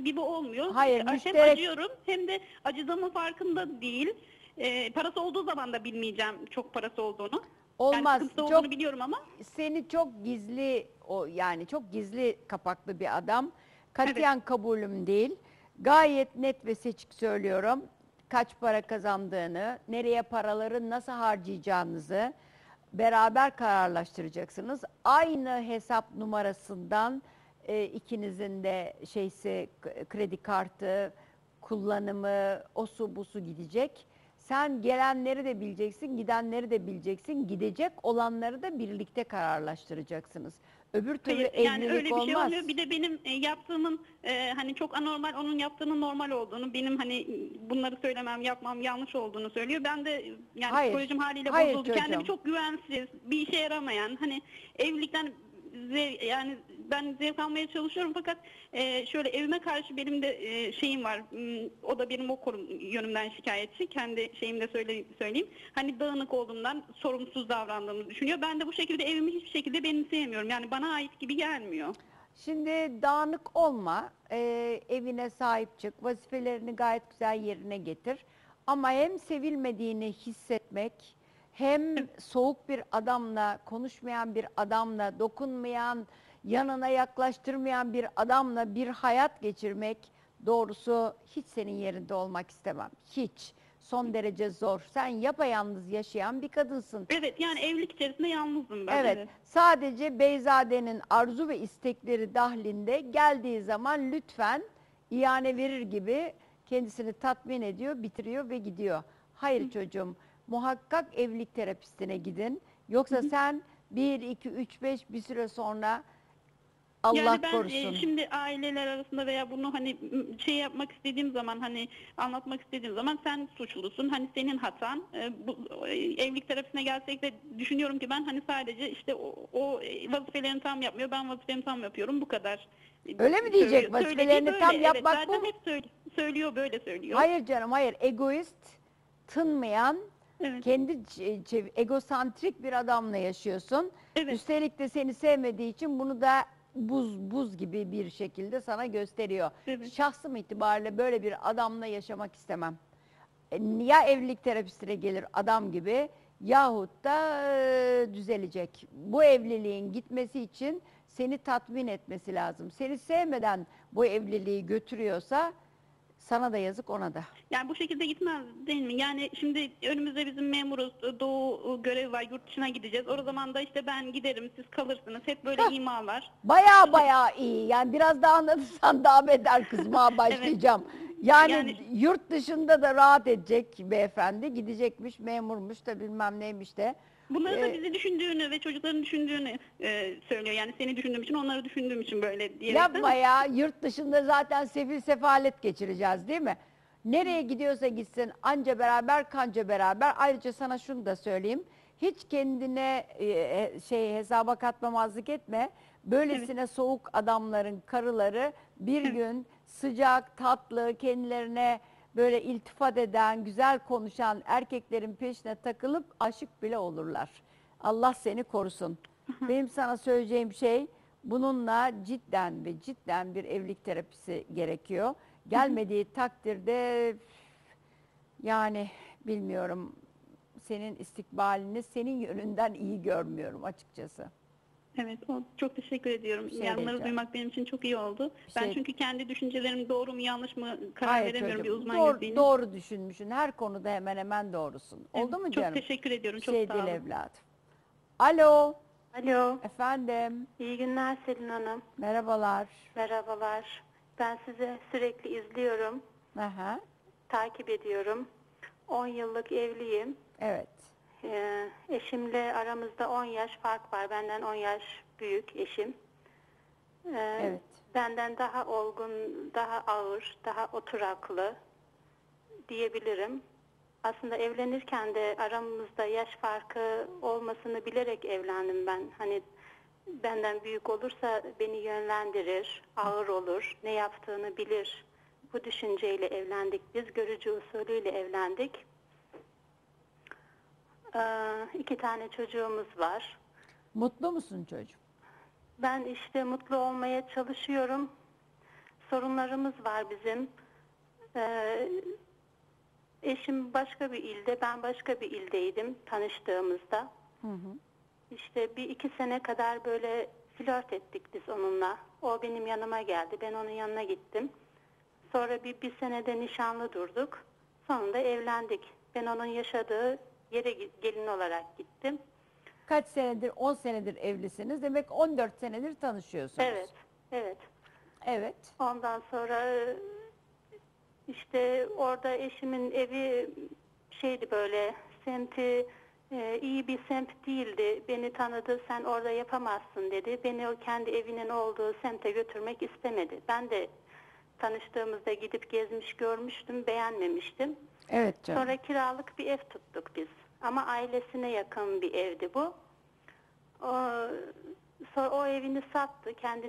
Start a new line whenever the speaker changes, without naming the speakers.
kız gibi olmuyor.
Hayır,
hem
müşterek-
acıyorum hem de acıdığımın farkında değil. Ee, parası olduğu zaman da bilmeyeceğim çok parası olduğunu.
Olmaz.
Yani sıkıntısı olduğunu
Çok
biliyorum ama.
seni çok gizli o yani çok gizli kapaklı bir adam. Katiyen kabulüm değil. Gayet net ve seçik söylüyorum. Kaç para kazandığını, nereye paraları nasıl harcayacağınızı beraber kararlaştıracaksınız. Aynı hesap numarasından e, ikinizin de şeysi kredi kartı kullanımı, osu busu gidecek. Sen gelenleri de bileceksin, gidenleri de bileceksin. Gidecek olanları da birlikte kararlaştıracaksınız. Öbür türlü
Hayır,
evlilik
yani öyle bir
olmaz.
şey olmuyor. Bir de benim e, yaptığımın e, hani çok anormal, onun yaptığının normal olduğunu, benim hani bunları söylemem, yapmam yanlış olduğunu söylüyor. Ben de yani
Hayır,
psikolojim haliyle
hayır
bozuldu.
çocuğum.
Kendimi çok güvensiz, bir işe yaramayan, hani evlilikten yani ben zevk almaya çalışıyorum fakat e, şöyle evime karşı benim de e, şeyim var. Hmm, O da benim o konum yönümden şikayetçi. Kendi şeyimde söyle, söyleyeyim. Hani dağınık olduğumdan sorumsuz davrandığımı düşünüyor. Ben de bu şekilde evimi hiçbir şekilde benimseyemiyorum. Yani bana ait gibi gelmiyor.
Şimdi dağınık olma, e, evine sahip çık, vazifelerini gayet güzel yerine getir. Ama hem sevilmediğini hissetmek, hem soğuk bir adamla, konuşmayan bir adamla, dokunmayan, yanına yaklaştırmayan bir adamla bir hayat geçirmek doğrusu hiç senin yerinde olmak istemem. Hiç. Son derece zor. Sen yapayalnız yaşayan bir kadınsın.
Evet yani evlilik içerisinde yalnızım ben.
Evet. Sadece Beyzade'nin arzu ve istekleri dahlinde geldiği zaman lütfen iane verir gibi kendisini tatmin ediyor, bitiriyor ve gidiyor. Hayır çocuğum, muhakkak evlilik terapistine gidin. Yoksa sen 1, 2, 3, 5 bir süre sonra Allah
yani ben e,
korusun.
şimdi aileler arasında veya bunu hani şey yapmak istediğim zaman hani anlatmak istediğim zaman sen suçlusun. Hani senin hatan. E, bu e, evlilik terapisine gelsek de düşünüyorum ki ben hani sadece işte o, o e, vazifelerini tam yapmıyor. Ben vazifelerimi tam yapıyorum. Bu kadar.
Öyle mi diyecek?
Söylüyor-
Vazifelerini tam yapmak
evet,
bu
zaten
mu?
hep söyle- söylüyor böyle söylüyor.
Hayır canım hayır. Egoist, tınmayan,
Evet.
kendi egosantrik bir adamla yaşıyorsun.
Evet.
Üstelik de seni sevmediği için bunu da buz buz gibi bir şekilde sana gösteriyor.
Evet.
Şahsım itibariyle böyle bir adamla yaşamak istemem. E, Ya evlilik terapistine gelir adam gibi yahut da e, düzelecek. Bu evliliğin gitmesi için seni tatmin etmesi lazım. Seni sevmeden bu evliliği götürüyorsa sana da yazık ona da.
Yani bu şekilde gitmez değil mi? Yani şimdi önümüzde bizim memuruz, doğu görevi var, yurt dışına gideceğiz. O zaman da işte ben giderim, siz kalırsınız. Hep böyle imalar.
Baya baya iyi. Yani biraz daha anlatırsan daha beter kızmaya başlayacağım. Yani,
Yani-
yurt dışında da rahat edecek beyefendi. Gidecekmiş, memurmuş da bilmem neymiş de.
Bunları da
Ee,
bizi düşündüğünü ve çocukların düşündüğünü e, söylüyor. Yani seni düşündüğüm için, onları düşündüğüm için böyle diyerek.
Yapma ya. Yurt dışında zaten sefil sefalet geçireceğiz değil mi? Nereye gidiyorsa gitsin anca beraber kanca beraber. Ayrıca sana şunu da söyleyeyim. Hiç kendine e, şey hesaba katmamazlık etme. Böylesine soğuk adamların karıları bir gün sıcak, tatlı, kendilerine böyle iltifat eden, güzel konuşan erkeklerin peşine takılıp aşık bile olurlar. Allah seni korusun. Benim sana söyleyeceğim şey bununla cidden ve cidden bir evlilik terapisi gerekiyor. Gelmediği takdirde yani bilmiyorum senin istikbalini senin yönünden iyi görmüyorum açıkçası.
Evet, o, çok teşekkür ediyorum.
şey
yani bunları duymak benim için çok iyi oldu.
şey-
Ben çünkü kendi düşüncelerim doğru mu yanlış mı karar
Hayır
veremiyorum bir
çocuğum,
uzman
doğru,
gözüyle.
doğru düşünmüşsün. Her konuda hemen hemen doğrusun.
Evet,
Oldu mu
çok
canım?
teşekkür ediyorum. Çok
şey
sağ
değil
olun.
evladım. Alo
Alo,
efendim
iyi günler Selin Hanım.
merhabalar.
Merhabalar. Ben sizi sürekli izliyorum,
Aha,
takip ediyorum. 10 yıllık evliyim.
evet.
Ee, eşimle aramızda 10 yaş fark var. Benden 10 yaş büyük eşim. Ee,
Evet.
Benden daha olgun, daha ağır, daha oturaklı diyebilirim. Aslında evlenirken de aramızda yaş farkı olmasını bilerek evlendim ben. Hani benden büyük olursa beni yönlendirir, ağır olur, ne yaptığını bilir. Bu düşünceyle evlendik. Biz görücü usulüyle evlendik. Ee, iki tane çocuğumuz var.
Mutlu musun çocuğum?
Ben işte mutlu olmaya çalışıyorum. sorunlarımız var bizim. Ee, eşim başka bir ilde, ben başka bir ildeydim tanıştığımızda. İşte bir iki sene kadar böyle flört ettik biz onunla. O benim yanıma geldi, ben onun yanına gittim. Sonra bir, bir senede nişanlı durduk. Sonunda evlendik. Ben onun yaşadığı yere gelin olarak gittim.
Kaç senedir? 10 senedir evlisiniz. Demek 14 senedir tanışıyorsunuz.
Evet, evet.
Evet.
Ondan sonra işte orada eşimin evi şeydi böyle semti e, iyi bir semt değildi. Beni tanıdı sen orada yapamazsın dedi. Beni o kendi evinin olduğu semte götürmek istemedi. Ben de tanıştığımızda gidip gezmiş görmüştüm beğenmemiştim.
Evet canım.
Sonra kiralık bir ev tuttuk biz. Ama ailesine yakın bir evdi bu. O, sonra o evini sattı kendine